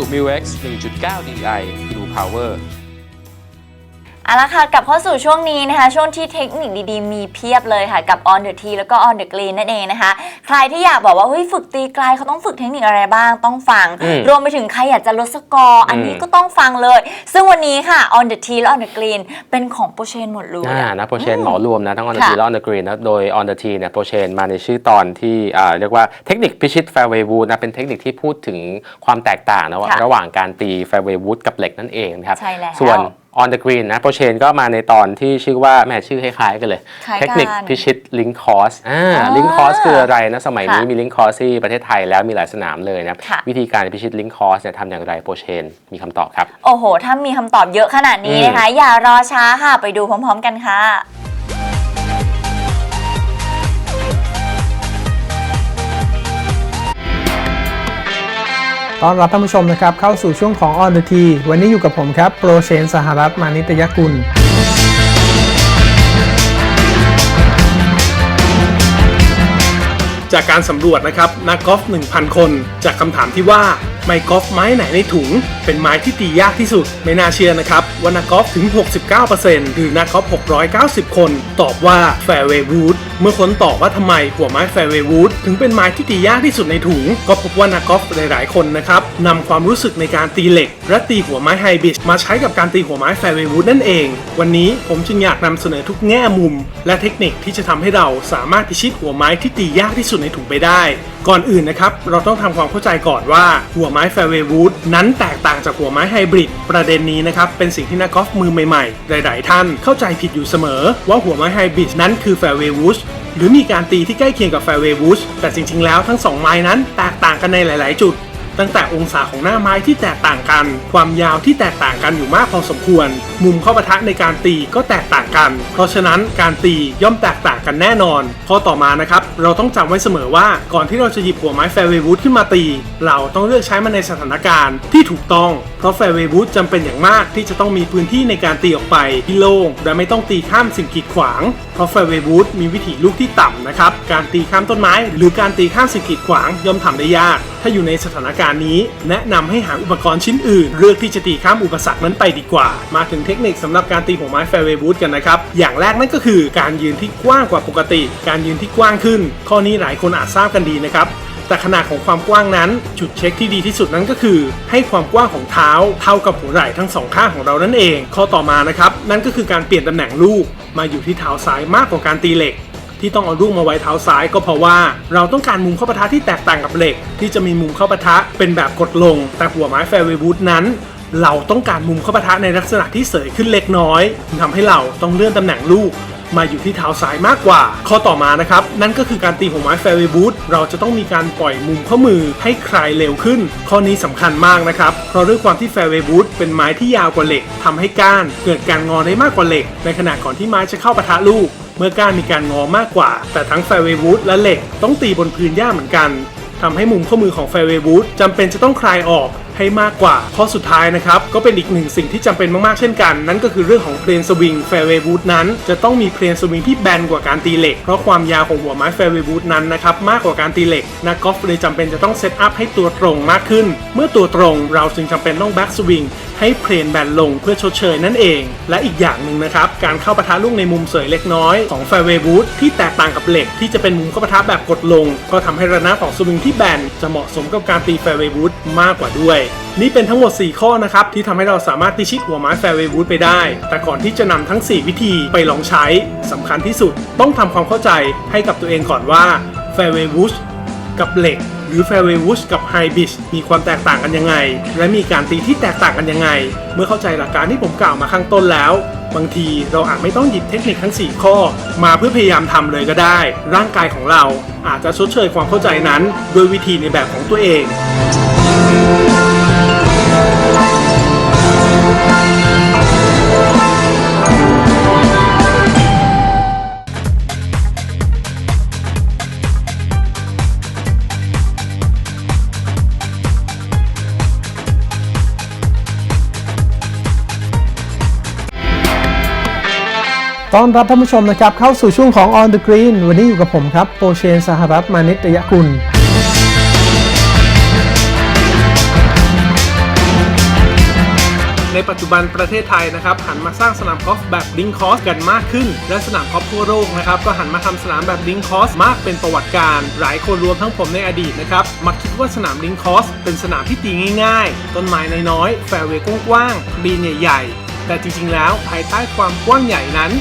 Isuzu Mu X 1.9 DDI Blue Power เอาละค่ะกลับเข้าสู่ช่วงนี้นะคะ ช่วงที่เทคนิคดีๆ มีเพียบเลยค่ะ กับ On the Tee แล้วก็ On the Green นั่นเองนะคะ ใครที่อยากบอกว่าเฮ้ยฝึกตีไกลเขาต้องฝึกเทคนิคอะไรบ้างต้องฟัง อืมรวมไปถึงใครอยากจะลดสกอร์ อันนี้อืมก็ต้องฟังเลย ซึ่งวันนี้ค่ะ On the Tee และ On the Green เป็นของโปรเชนหมดเลย อ่าอะนะโปรเชนหมอรวมนะทั้ง on the ค่ะ tee และ on the green นะโดย on the tee เนี่ยโปรเชนมาในชื่อตอนที่อ่าเรียกว่าเทคนิคพิชิต fairway wood นะเป็นเทคนิคที่พูดถึงความแตกต่างนะว่าค่ะระหว่างการตี fairway wood กับเหล็กนั่นเองนะครับ ใช่แล้ว ส่วน on the green นะโปรเชนก็มาในตอนที่ชื่อว่าแม่ชื่อคล้ายๆกันเลย คล้ายกันเทคนิคพิชิต link course อ่าอ๋อ link course คืออะไรนะ สมัยนี้ค่ะมี link course ที่ประเทศไทยแล้วมีหลายสนามเลยนะ ค่ะ วิธีการพิชิต link course เนี่ยทำอย่างไรโปรเชนมีคำตอบครับ โอ้โห ถ้ามีคำตอบเยอะขนาดนี้นะคะ อย่ารอช้าค่ะ ไปดูพร้อมๆกันค่ะ ต้อนรับท่านผู้ชมนะครับเข้าสู่ช่วงของ On the T วันนี้อยู่กับผมครับ โปรเชน สหรัฐมานิตยกุล จากการสำรวจนะครับนักกอล์ฟ1,000 คน จากคำถามที่ว่าไม้กอล์ฟไม้ไหนในถุง เป็นไม้ที่ตียากที่สุด ไม่น่าเชื่อนะครับว่านักกอล์ฟถึง 69%หรือนักกอล์ฟ690 คน ตอบว่า Fairway Wood เเมื่อคนตอบว่าทำไมหัวไม้ Fairway Wood ถึงเป็นไม้ที่ตียากที่สุดในถุง ก็พบว่านักกอล์ฟหลาย ๆ คนนะครับนำความรู้สึกในการตีเหล็ก และตีหัวไม้ไฮบิชมาใช้กับการตีหัวไม้ Fairway Wood นั่นเอง วันนี้ผมจึงอยากนำเสนอทุกแง่มุม และเทคนิคที่จะทำให้เราสามารถพิชิตหัวไม้ที่ตียากที่สุดในถุงไปได้ก่อนอื่นนะครับ เราต้องทำความเข้าใจก่อนว่าหัวไม้ Fairway Wood นั้นแตกต่างจากหัวไม้ไฮบริดประเด็นนี้นะครับ เป็นสิ่งที่นักกอล์ฟมือใหม่ๆ หลาย ๆ ท่านเข้าใจผิดอยู่เสมอ ว่าหัวไม้ไฮบริดนั้นคือ Fairway Wood หรือมีการตีที่ใกล้เคียงกับ Fairway Wood แต่จริง ๆ แล้วทั้งสองไม้นั้นแตกต่างกันในหลาย ๆ จุด ตั้งแต่องศาของหน้าไม้ที่แตกต่างกัน ความยาวที่แตกต่างกันอยู่มากพอสมควร มุมเข้าปะทะในการตีก็แตกต่างกัน เพราะฉะนั้นการตีย่อมแตกต่างกันแน่นอน ข้อต่อมานะครับเราต้องจำไว้เสมอว่าก่อนที่เราจะหยิบหัวไม้แฟร์เวย์วูดขึ้นมาตี เราต้องเลือกใช้มันในสถานการณ์ที่ถูกต้องเพราะแฟร์เวย์วูดจำเป็นอย่างมากที่จะต้องมีพื้นที่ในการตีออกไปที่โล่งและไม่ต้องตีข้ามสิ่งกีดขวาง เพราะแฟร์เวย์วูดมีวิถีลูกที่ต่ำนะครับการตีข้ามต้นไม้ หรือการตีข้ามสิ่งกีดขวางย่อมทำได้ยาก ถ้าอยู่ในสถานการณ์นี้ แนะนำให้หาอุปกรณ์ชิ้นอื่น เลือกที่จะตีข้ามอุปสรรคนั้นไปดีกว่า มาถึงเทคนิคสำหรับการตีหัวไม้แฟร์เวย์วูดกันนะครับ อย่างแรกนั่นก็คือการยืนที่กว้างกว่าปกติ การยืนที่กว้างขึ้น ข้อนี้หลายคนอาจทราบกันดีนะครับแต่ขนาดของความกว้างนั้น จุดเช็คที่ดีที่สุดนั้นก็คือ ให้ความกว้างของเท้าเท่ากับหัวไหล่ทั้งสองข้างของเรานั่นเอง ข้อต่อมานะครับนั่นก็คือการเปลี่ยนตำแหน่งลูก มาอยู่ที่เท้าซ้ายมากกว่าการตีเหล็ก ที่ต้องเอาลูกมาไว้เท้าซ้ายก็เพราะว่า เราต้องการมุมเข้าปะทะที่แตกต่างกับเหล็ก ที่จะมีมุมเข้าปะทะเป็นแบบกดลง แต่หัวไม้แฟร์เวย์วูดนั้น เราต้องการมุมเข้าปะทะในลักษณะที่เสยขึ้นเล็กน้อยทำให้เราต้องเลื่อนตำแหน่งลูกมาอยู่ที่เท้าซ้ายมากกว่า ข้อต่อมานะครับ นั่นก็คือการตีหัวไม้แฟร์เวย์บูทเราจะต้องมีการปล่อยมุมข้อมือให้คลายเร็วขึ้น ข้อนี้สำคัญมากนะครับ เพราะด้วยความที่แฟร์เวย์บูทเป็นไม้ที่ยาวกว่าเหล็กทำให้ก้านเกิดการงอได้มากกว่าเหล็ก ในขณะก่อนที่ไม้จะเข้าปะทะลูก เมื่อก้านมีการงอมากกว่า แต่ทั้งแฟร์เวย์บูทและเหล็กต้องตีบนพื้นหญ้าเหมือนกันทำให้มุมข้อมือของแฟร์เวย์วูดจำเป็นจะต้องคลายออกให้มากกว่าข้อสุดท้ายนะครับ ก็เป็นอีกหนึ่งสิ่งที่จำเป็นมาก ๆ เช่นกัน นั่นก็คือเรื่องของเพลนสวิงแฟร์เวย์วูดนั้น จะต้องมีเพลนสวิงที่แบนกว่าการตีเหล็ก เพราะความยาวของหัวไม้แฟร์เวย์วูดนั้นนะครับ มากกว่าการตีเหล็ก นักกอล์ฟเลยจำเป็นจะต้องเซตอัพให้ตัวตรงมากขึ้น เมื่อตัวตรงเราจึงจำเป็นต้องแบ็กสวิง ให้เพลนแบนลงเพื่อชดเชยนั่นเอง และอีกอย่างหนึ่งนะครับ การเข้าปะทะลูกในมุมเสยเล็กน้อยของแฟร์เวย์วูดที่แตกต่างกับเหล็กที่จะเป็นมุมเข้าปะทะแบบกดลง ก็ทำให้ระนาบของสวิงที่แบนจะเหมาะสมกับการตีแฟร์เวย์วูดมากกว่าด้วยนี่เป็นทั้งหมด 4 ข้อนะครับ ที่ทำให้เราสามารถพิชิตหัวไม้แฟร์เวย์วูดไปได้ แต่ก่อนที่จะนำทั้ง 4 วิธีไปลองใช้สำคัญที่สุดต้องทำความเข้าใจให้กับตัวเองก่อนว่าแฟร์เวย์วูดกับเหล็ก หรือ Fairway Woods กับ High Beach มีความแตกต่างกันยังไง และมีการตีที่แตกต่างกันยังไง เมื่อเข้าใจหลักการที่ผมกล่าวมาข้างต้นแล้ว บางทีเราอาจไม่ต้องหยิบเทคนิคทั้ง 4 ข้อ มาเพื่อพยายามทำเลยก็ได้ ร่างกายของเราอาจจะชดเชยความเข้าใจนั้นด้วยวิธีในแบบของตัวเอง ต้อนรับท่านผู้ชมนะครับเข้าสู่ช่วงของ On the Green วันนี้อยู่กับผมครับโปรเชนสหรัฐมานิตยกุล ในปัจจุบันประเทศไทยนะครับหันมาสร้างสนามกอล์ฟแบบลิงคอสกันมากขึ้น และสนามกอล์ฟทั่วโลกนะครับก็หันมาทำสนามแบบลิงคอสมากเป็นประวัติการ หลายคนรวมทั้งผมในอดีตนะครับมักคิดว่าสนามลิงคอสเป็นสนามที่ตีง่าย ๆ ต้นไม้น้อยๆแฟร์เวย์กว้างๆกรีนใหญ่ๆแต่จริงๆ แล้วภายใต้ความกว้างใหญ่นั้น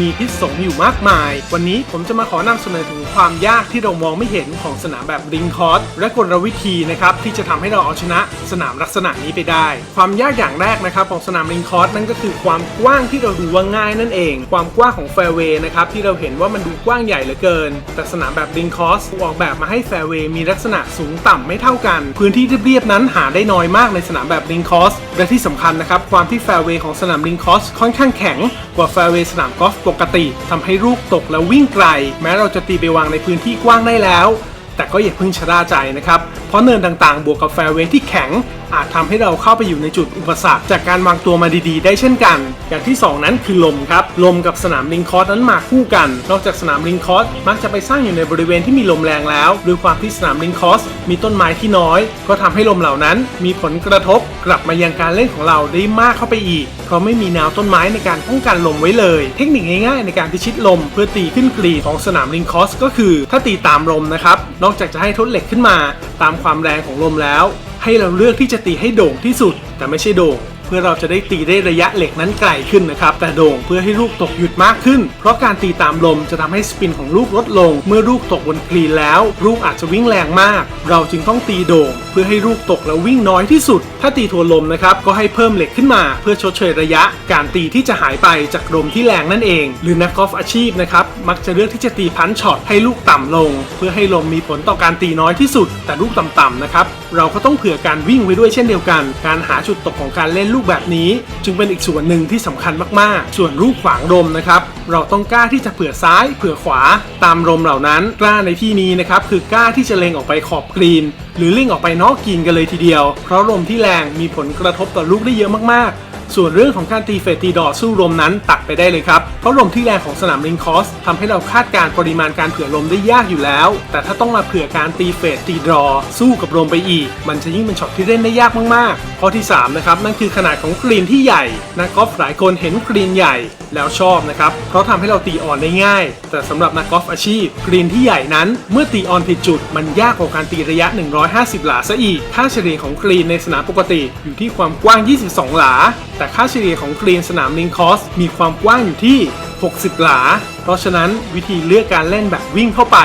มีพิษสงอยู่มากมาย วันนี้ผมจะมาขอนำเสนอถึงความยากที่เรามองไม่เห็นของสนามแบบริงคอร์สและกลวิธีนะครับที่จะทำให้เราเอาชนะสนามลักษณะนี้ไปได้ ความยากอย่างแรกนะครับของสนามริงคอร์สนั่นก็คือความกว้างที่เราดูว่าง่ายนั่นเอง ความกว้างของแฟร์เวย์นะครับที่เราเห็นว่ามันดูกว้างใหญ่เหลือเกิน แต่สนามแบบริงคอร์สออกแบบมาให้แฟร์เวย์มีลักษณะสูงต่ำไม่เท่ากัน พื้นที่เรียบๆนั้นหาได้น้อยมากในสนามแบบริงคอร์สและที่สำคัญนะครับความที่แฟร์เวย์ของสนามริงคอร์สค่อนข้างแข็งกว่าแฟร์เวย์สนามกอล์ฟปกติทำให้ลูกตกและวิ่งไกล แม้เราจะตีไปวางในพื้นที่กว้างได้แล้ว แต่ก็อย่าเพิ่งชะล่าใจนะครับ เพราะเนินต่างๆ บวกกับแฟร์เวย์ที่แข็ง อาจทำให้เราเข้าไปอยู่ในจุดอุปสรรคจากการวางตัวมาดีๆ ได้เช่นกัน อย่างที่ 2 นั้นคือลมครับ ลมกับสนามลิงคอร์สนั้นมาคู่กัน นอกจากสนามลิงคอร์สมักจะไปสร้างอยู่ในบริเวณที่มีลมแรงแล้วด้วยความที่สนามลิงคอร์สมีต้นไม้ที่น้อย ก็ทำให้ลมเหล่านั้นมีผลกระทบกลับมายังการเล่นของเราได้มากเข้าไปอีก เพราะไม่มีแนวต้นไม้ในการป้องกันลมไว้เลย เทคนิคง่ายๆในการพิชิตลมเพื่อตีขึ้นกรีของสนามลิงคอร์สก็คือ ถ้าตีตามลมนะครับ นอกจากจะให้ทดเหล็กขึ้นมา ตามความแรงของลมแล้ว ให้เราเลือกที่จะตีให้โด่งที่สุด แต่ไม่ใช่โด่งเพื่อเราจะได้ตีได้ระยะเหล็กนั้นไกลขึ้นนะครับ แต่โด่งเพื่อให้ลูกตกหยุดมากขึ้น เพราะการตีตามลมจะทำให้สปินของลูกลดลง เมื่อลูกตกบนกรีนแล้ว ลูกอาจจะวิ่งแรงมาก เราจึงต้องตีโด่ง เพื่อให้ลูกตกแล้ววิ่งน้อยที่สุด ถ้าตีทวนลมนะครับก็ให้เพิ่มเหล็กขึ้นมา เพื่อชดเชยระยะ การตีที่จะหายไปจากลมที่แรงนั่นเอง หรือนักกอล์ฟอาชีพนะครับมักจะเลือกที่จะตีพันช็อตให้ลูกต่ำลง เพื่อให้ลมมีผลต่อการตีน้อยที่สุด แต่ลูกต่ำๆนะครับ เราก็ต้องเผื่อการวิ่งไว้ด้วยเช่นเดียวกัน การหาจุดตกของการเล่นลูกแบบนี้ จึงเป็นอีกส่วนหนึ่งที่สำคัญมากๆ ส่วนลูกขวางลมนะครับ เราต้องกล้าที่จะเผื่อซ้าย เผื่อขวา ตามลมเหล่านั้น กล้าในที่นี้นะครับคือกล้าที่จะเล็งออกไปขอบกรีน หรือเล็งออกไปนอกกรีนกันเลยทีเดียว เพราะลมที่แรงมีผลกระทบต่อลูกได้เยอะมากๆ ส่วนเรื่องของการตีเฟตตีดอทสู้ลมนั้นตัดไปได้เลยครับ เพราะลมที่แรงของสนามลิงคอสทำให้เราคาดการณ์ปริมาณการเผื่อลมได้ยากอยู่แล้ว แต่ถ้าต้องมาเผื่อการตีเฟตตีดรอ สู้กับลมไปอีก มันจะยิ่งเป็นช็อตที่เล่นได้ยากมากๆข้อที่3นะครับนั่นคือขนาดของกรีนที่ใหญ่นักกอล์ฟหลายคนเห็นกรีนใหญ่แล้วชอบนะครับ เพราะทำให้เราตีออนได้ง่าย แต่สำหรับนักกอล์ฟอาชีพกรีนที่ใหญ่นั้น เมื่อตีออนผิดจุด มันยากกว่าการตีระยะ 150 หลาซะอีก ค่าเฉลี่ยของกรีนในสนามปกติอยู่ที่ความกว้าง 22 หลา แต่ค่าเฉลี่ยของกรีนสนามลิงคอสมีความกว้างอยู่ที่ 60 หลา เพราะฉะนั้นวิธีเลือกการเล่นแบบวิ่งเข้าไป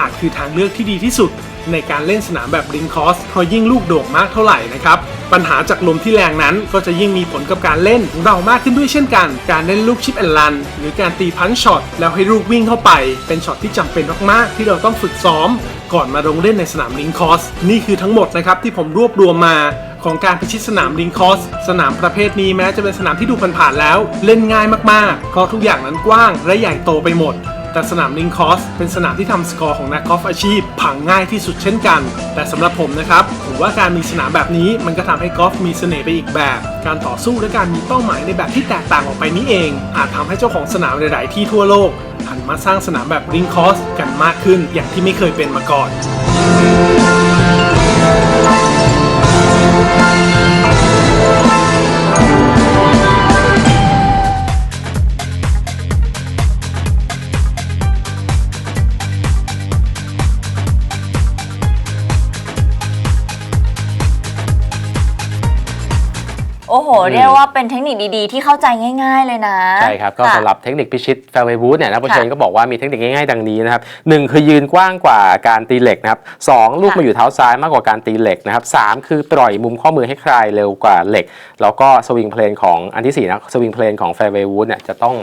อาจคือทางเลือกที่ดีที่สุด ในการเล่นสนามแบบลิงคอสเพราะยิ่งลูกโด่งมากเท่าไหร่นะครับปัญหาจากลมที่แรงนั้นก็จะยิ่งมีผลกับการเล่นของเรามากขึ้นด้วยเช่นกัน การเล่นลูกชิปแอนลัน หรือการตีพันช็อตแล้วให้ลูกวิ่งเข้าไป เป็นช็อตที่จำเป็นมากๆ ที่เราต้องฝึกซ้อม ก่อนมาลงเล่นในสนามลิงคอส นี่คือทั้งหมดนะครับที่ผมรวบรวมมาของการพิชิตสนามลิงคอส สนามประเภทนี้แม้จะเป็นสนามที่ดูผ่านๆแล้ว เล่นง่ายมากๆ เพราะทุกอย่างนั้นกว้างและใหญ่โตไปหมด แต่สนามลิงคอสเป็นสนามที่ทำสกอร์ของนักกอล์ฟอาชีพพังง่ายที่สุดเช่นกัน แต่สำหรับผมนะครับผมว่าการมีสนามแบบนี้มันก็ทำให้กอล์ฟมีเสน่ห์ไปอีกแบบ การต่อสู้และการมีเป้าหมายในแบบที่แตกต่างออกไปนี้เอง อาจทำให้เจ้าของสนามหลาย ๆ ที่ทั่วโลกหันมาสร้างสนามแบบลิงคอสกันมากขึ้นอย่างที่ไม่เคยเป็นมาก่อน โอ้โห อืม เรียกว่าเป็นเทคนิคดีๆ ที่เข้าใจง่าย ๆ เลยนะใช่ครับ ก็ะ สำหรับเทคนิคพิชิตแฟร์เวย์วูดเนี่ยนักประชนค่ะก็บอกว่ามีเทคนิคง่ายๆดังนี้นะครับหนึ่งคือยืนกว้างกว่าการตีเหล็กนะครับสองลูกค่ะมาอยู่เท้าซ้ายมากกว่าการตีเหล็กนะครับสามคือปล่อยมุมข้อมือให้คลายเร็วกว่าเหล็ก แล้วก็สวิงเพลนของอันที่สี่นะสวิงเพลนของแฟร์เวย์วูดเนี่ยจะต้อง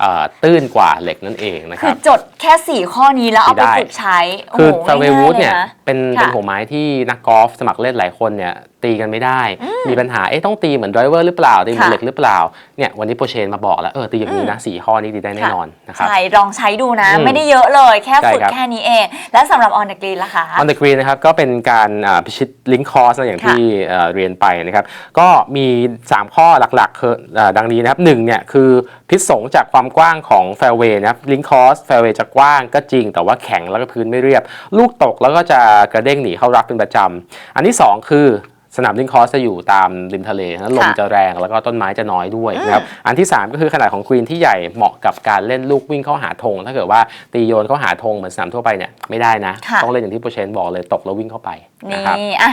เอ่อตื้นกว่าเหล็กนั่นเองนะคคืรัอบ จดแค่4 ข้อนี้แล้วเอาไปได้ ฝึกใช้โอ้คือโหแฟร์เวย์วูดเนี่ยง่าๆเป็นค่ะเป็นหัวไม้ที่นักกอล์ฟสมัครเล่นหลายคนเนี่ย ตีกันไม่ได้ มีปัญหาเอ๊ะต้องตีเหมือนไดรเวอร์หรือเปล่าตีเหมือนค่ะเหล็กหรือเปล่าเนี่ยวันนี้โปรเชนมาบอกแล้วเออตีอย่างนี้นะสี่ข้อนี้ตีได้แน่นอนนะครับใช่ลองใช้ดูนะอืมไม่ได้เยอะเลยแค่ฝึกใช่ครับแค่นี้เอง และสำหรับ on the green ล่ะคะ On the Green นะครับก็เป็นการอ่าพิชิตลิงคอร์สอย่างค่ะที่เอ่อเรียนไปนะครับก็มี 3 ข้อหลักๆคืออ่าดังนี้นะครับหนึ่งเนี่ยคือพิษสงจากความกว้างของแฟร์เวย์นะครับลิงคอร์สแฟร์เวย์จะกว้างก็จริง แต่ว่าแข็งแล้วก็พื้นไม่เรียบ ลูกตกแล้วก็จะกระเด้งหนีเข้ารับเป็นประจำอันที่ 2 คือ สนามลิงคอร์สจะอยู่ตามริมทะเลแล้วลมค่ะจะแรงแล้วก็ต้นไม้จะน้อยด้วยนะครับอันที่ 3 ก็คือขนาดของกรีนที่ใหญ่เหมาะกับการเล่นลูกวิ่งเข้าหาธงถ้าเกิดว่าตีโยนเข้าหาธงเหมือนสนามทั่วไปเนี่ยไม่ได้นะค่ะต้องเล่นอย่างที่โปรเชนบอกเลยตกแล้ววิ่งเข้าไป นะครับนี่อะ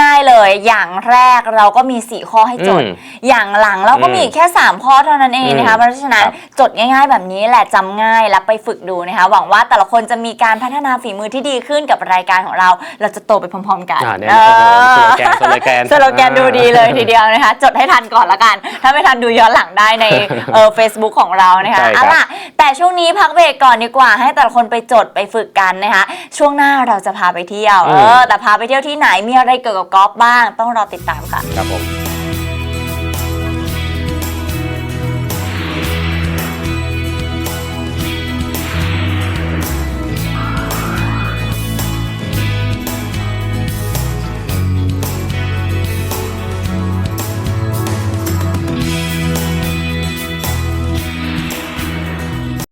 ง่ายๆเลยอย่างแรกเราก็มี 4 ข้อให้จด อืมอย่างหลังเราก็มีอืมแค่ 3 ข้อเท่านั้นเองนะคะอืมเพราะฉะนั้นครับจดง่ายๆ แบบนี้แหละจำง่ายแล้วไปฝึกดูนะคะ หวังว่าแต่ละคนจะมีการพัฒนาฝีมือที่ดีขึ้นกับรายการของเรา เราจะโตไปพร้อมๆกันอ่าเนี่ยโอ้โหสโลแกนสโลแกน สโลแกนดูดีเลยทีเดียวนะคะ จดให้ทันก่อนละกัน ถ้าไม่ทันดูย้อนหลังได้ในเออเฟซบุ๊กของเรานะคะใช่ครับ เอาล่ะ แต่ช่วงนี้พักเบรกก่อนดีกว่า ให้แต่ละคนไปจดไปฝึกกันนะคะ ช่วงหน้าเราจะพาไปเที่ยว เออ แต่พาไปเที่ยวที่ไหนมีอะไรเกี่ยวกับกอล์ฟบ้าง ต้องรอติดตามค่ะ ครับผม